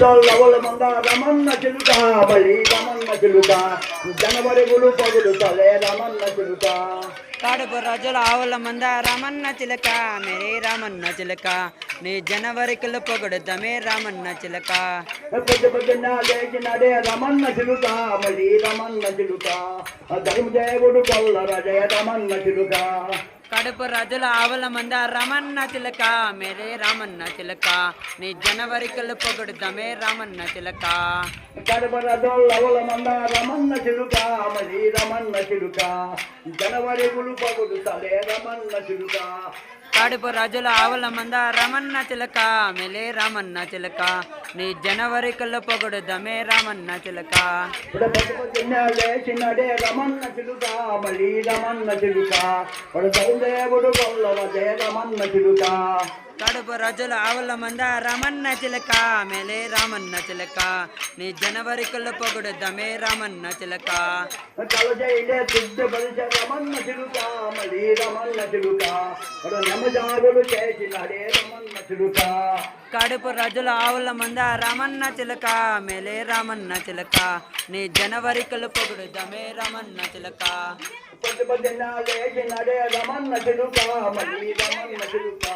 డొల్లవల మంద రమన్న చిలుక బలి రమన్న చిలుక జనవరి గులు పగులు తలే రమన్న చిలుక. కడుపు రోజుల ఆవుల మంద రామన్న చిలక మేరే రామన్న చిలక. నీ జనవరికలు పొగడుదమే రామన్న చిలక. రమన్న చిలుక మళ్ళీ రమన్న చిలుక. ధర్మదేవుడు కొల్లర జయ రమన్న చిలుక. కడుపు రజుల ఆవుల మంద రమన్న తిలక మేరే రామన్న తిలక. నీ జనవరికలు పొగడుదమే రామన్న కడుపు రజుల డొల్లవల మంద రమన్న తిలక మరీ రమన్న చిలుక. జనవరి గులు పగులు తలే రమన్న చిలుక. కడుపు రాజుల ఆవుల మంద రామన్న చిలక మేలే రామన్న చిలక. నీ రామన్న చిలక. ఇప్పుడు పొద్దు పొద్దున్న లేచినడే రమన్న చిలుక మళ్ళీ రమన్న చిలుక. ఇప్పుడు ధర్మదేవుడు కొల్లర జయ రమన్న చిలుక. కడుపు రజుల ఆవుల మంద రామన్న చిలక మేలే రామన్న చిలక. నీ జనవరికలు పొగడుదమే రామన్న చిలక. కలజైలే తుడ్డు పరిచ రమన్న చిలుక మళ్ళీ రమన్న చిలుక నమజాగులు చేసినడే రమన్న చిలుక కడుపు రజుల ఆవుల మంద రామన్న చిలక మేలే రామన్న చిలక. నీ జనవరికలు పొగడుదమే రామన్న చిలక. రమన్న చిలుక మళ్ళీ రమన్న చిలుక